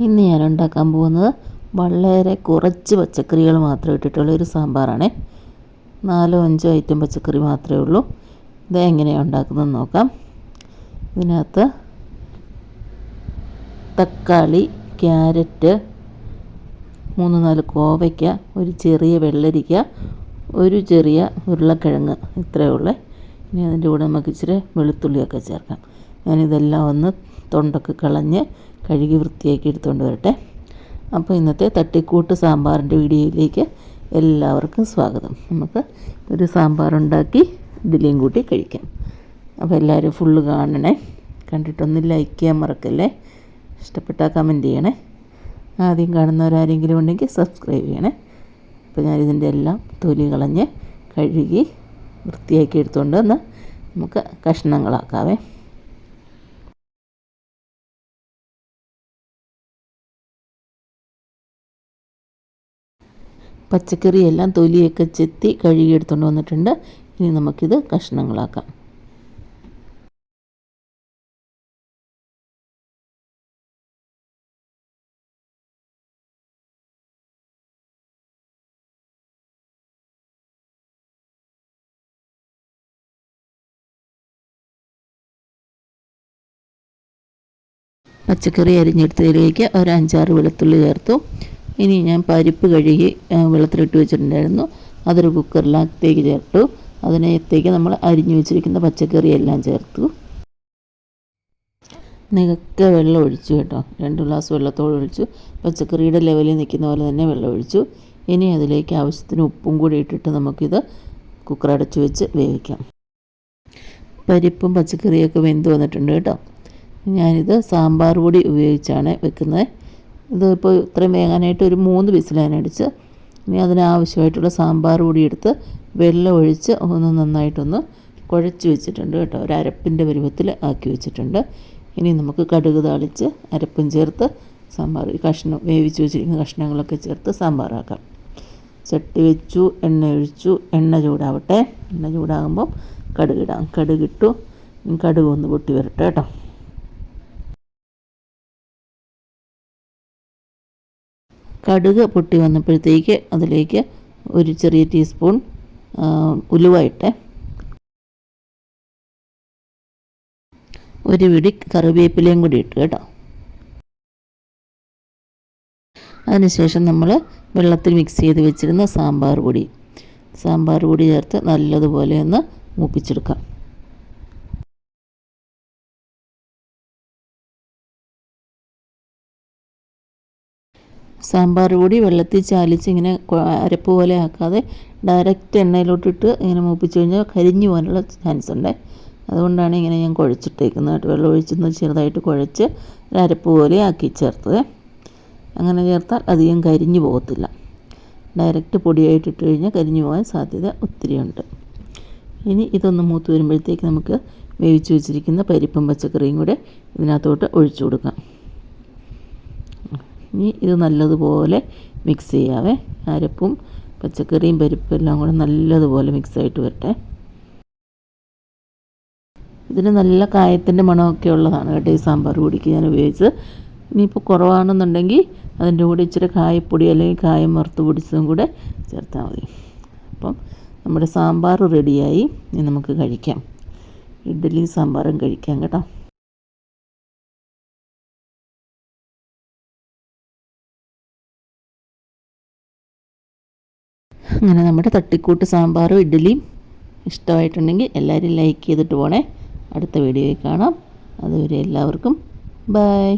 ഇന്ന് ഞാൻ ഉണ്ടാക്കാൻ പോകുന്നത് വളരെ കുറച്ച് പച്ചക്കറികൾ മാത്രം ഇട്ടിട്ടുള്ള ഒരു സാമ്പാറാണേ. നാലോ അഞ്ചോ ഐറ്റം പച്ചക്കറി മാത്രമേ ഉള്ളൂ. ഇത് എങ്ങനെയാണ് ഉണ്ടാക്കുന്നതെന്ന് നോക്കാം. ഇതിനകത്ത് തക്കാളി ക്യാരറ്റ് മൂന്ന് നാല് കോവയ്ക്ക ഒരു ചെറിയ വെള്ളരിക്ക ഒരു ചെറിയ ഉരുളക്കിഴങ്ങ് ഇത്രയേ ഉള്ളേ. ഇനി അതിന്റെ കൂടെ നമുക്ക് ഇച്ചിരി വെളുത്തുള്ളിയൊക്കെ ചേർക്കാം. ഞാനിതെല്ലാം ഒന്ന് തൊണ്ടൊക്കെ കളഞ്ഞ് കഴുകി വൃത്തിയാക്കി എടുത്തുകൊണ്ട് വരട്ടെ. അപ്പോൾ ഇന്നത്തെ തട്ടിക്കൂട്ട് സാമ്പാറിന്റെ വീഡിയോയിലേക്ക് എല്ലാവർക്കും സ്വാഗതം. നമുക്ക് ഒരു സാമ്പാറുണ്ടാക്കി ഇതിലേയും കൂട്ടി കഴിക്കാം. അപ്പോൾ എല്ലാവരും ഫുള്ള് കാണണേ. കണ്ടിട്ടൊന്ന് ലൈക്ക് ചെയ്യാൻ മറക്കല്ലേ? ഇഷ്ടപ്പെട്ടാൽ കമന്റ് ചെയ്യണേ. ആദ്യം കാണുന്നവരാരെങ്കിലും ഉണ്ടെങ്കിൽ സബ്സ്ക്രൈബ് ചെയ്യണേ. അപ്പോൾ ഞാനിതിന്റെ എല്ലാം തൊലി കളഞ്ഞ് കഴുകി വൃത്തിയാക്കി എടുത്തുകൊണ്ട് വന്ന് നമുക്ക് കഷ്ണങ്ങളാക്കാവേ. പച്ചക്കറിയെല്ലാം തൊലിയൊക്കെ ചെത്തി കഴുകി എടുത്തുകൊണ്ട് വന്നിട്ടുണ്ട്. ഇനി നമുക്കിത് കഷ്ണങ്ങളാക്കാം. പച്ചക്കറി അരിഞ്ഞെടുത്തതിലേക്ക് ഒരു അഞ്ചാറ് വെളുത്തുള്ളി ചേർത്തു. ഇനി ഞാൻ പരിപ്പ് കഴുകി വെള്ളത്തിലിട്ട് വെച്ചിട്ടുണ്ടായിരുന്നു. അതൊരു കുക്കറിലകത്തേക്ക് ചേർത്തു. അതിനകത്തേക്ക് നമ്മൾ അരിഞ്ഞു വെച്ചിരിക്കുന്ന പച്ചക്കറി എല്ലാം ചേർത്തു. നികക്കെ വെള്ളം ഒഴിച്ചു കേട്ടോ. രണ്ട് ഗ്ലാസ് വെള്ളത്തോട് ഒഴിച്ചു. പച്ചക്കറിയുടെ ലെവലിൽ നിൽക്കുന്ന പോലെ തന്നെ വെള്ളം ഒഴിച്ചു. ഇനി അതിലേക്ക് ആവശ്യത്തിന് ഉപ്പും കൂടി ഇട്ടിട്ട് നമുക്കിത് കുക്കർ അടച്ചു വെച്ച് വേവിക്കാം. പരിപ്പും പച്ചക്കറിയൊക്കെ വെന്ത് വന്നിട്ടുണ്ട് കേട്ടോ. ഞാനിത് സാമ്പാർ പൊടി ഉപയോഗിച്ചാണ് വെക്കുന്നത്. ഇതിപ്പോൾ ഇത്രയും വേകാനായിട്ട് ഒരു മൂന്ന് വിസിലാനടിച്ച് ഇനി അതിനാവശ്യമായിട്ടുള്ള സാമ്പാർ കൂടി എടുത്ത് വെള്ളം ഒഴിച്ച് ഒന്ന് നന്നായിട്ടൊന്ന് കുഴച്ച് വെച്ചിട്ടുണ്ട് കേട്ടോ. ഒരു അരപ്പിന്റെ പരുവത്തിൽ ആക്കി വെച്ചിട്ടുണ്ട്. ഇനി നമുക്ക് കടുക് താളിച്ച് അരപ്പും ചേർത്ത് സാമ്പാർ കഷ്ണം വേവിച്ച് വെച്ചിരിക്കുന്ന കഷ്ണങ്ങളൊക്കെ ചേർത്ത് സാമ്പാറാക്കാം. ചട്ടി വെച്ചു എണ്ണ ഒഴിച്ചു എണ്ണ ചൂടാവട്ടെ. എണ്ണ ചൂടാകുമ്പം കടുകിടാം കടുകിട്ടു കടുക് ഒന്ന് പൊട്ടി വരട്ടെ കേട്ടോ. കടുക് പൊട്ടി വന്നപ്പോഴത്തേക്ക് അതിലേക്ക് ഒരു ചെറിയ ടീസ്പൂൺ ഉലുവ ഇട്ട് ഒരു പിടി കറിവേപ്പിലയും കൂടി ഇട്ട് കേട്ടോ. അതിനുശേഷം നമ്മൾ വെള്ളത്തിൽ മിക്സ് ചെയ്ത് വെച്ചിരുന്ന സാമ്പാർ പൊടി. സാമ്പാർ പൊടി ചേർത്ത് നല്ലതുപോലെ ഒന്ന് മൂപ്പിച്ചെടുക്കാം. സാമ്പാർ പൊടി വെള്ളത്തിൽ ചാലിച്ച് ഇങ്ങനെ അരപ്പ് പോലെ ആക്കാതെ ഡയറക്റ്റ് എണ്ണയിലോട്ടിട്ട് ഇങ്ങനെ മൂപ്പിച്ച് കഴിഞ്ഞാൽ കരിഞ്ഞു പോകാനുള്ള ചാൻസ് ഉണ്ട്. അതുകൊണ്ടാണ് ഇങ്ങനെ ഞാൻ കുഴച്ചിട്ടേക്കുന്നത് വെള്ളം ഒഴിച്ചൊന്ന് ചെറുതായിട്ട് കുഴച്ച് അരപ്പ് പോലെ ആക്കി ചേർത്തത്. അങ്ങനെ ചേർത്താൽ അധികം കരിഞ്ഞു പോകത്തില്ല. ഡയറക്റ്റ് പൊടിയായിട്ട് ഇട്ട് കഴിഞ്ഞാൽ കരിഞ്ഞു പോകാൻ സാധ്യത ഒത്തിരിയുണ്ട് ഇനി ഇതൊന്ന് മൂത്ത് വരുമ്പോഴത്തേക്ക് നമുക്ക് വേവിച്ച് വെച്ചിരിക്കുന്ന പരിപ്പും പച്ചക്കറിയും കൂടെ ഇതിനകത്തോട്ട് ഒഴിച്ചു കൊടുക്കാം. ഇനി ഇത് നല്ലതുപോലെ മിക്സ് ചെയ്യാവേ. അരപ്പും പച്ചക്കറിയും പരിപ്പും എല്ലാം കൂടെ നല്ലതുപോലെ മിക്സ് ആയിട്ട് വരട്ടെ. ഇതിന് നല്ല കായത്തിന്റെ മണമൊക്കെ ഉള്ളതാണ് കേട്ടോ ഈ സാമ്പാർ പൊടിക്ക് ഞാൻ ഉപയോഗിച്ച് ഇനിയിപ്പോൾ കുറവാണെന്നുണ്ടെങ്കിൽ അതിന്റെ കൂടെ ഇച്ചിരി കായപ്പൊടി അല്ലെങ്കിൽ കായം വറുത്ത് പൊടിച്ചതും കൂടെ ചേർത്താൽ മതി. അപ്പം നമ്മുടെ സാമ്പാർ റെഡിയായി ഇനി നമുക്ക് കഴിക്കാം. ഇഡ്ഡലി സാമ്പാറും കഴിക്കാം കേട്ടോ. അങ്ങനെ നമ്മുടെ തട്ടിക്കൂട്ട് സാമ്പാറും ഇഡ്ഡലിയും ഇഷ്ടമായിട്ടുണ്ടെങ്കിൽ എല്ലാവരും ലൈക്ക് ചെയ്തിട്ട് പോണേ. അടുത്ത വീഡിയോയിൽ കാണാം. അതുവരെ എല്ലാവർക്കും ബൈ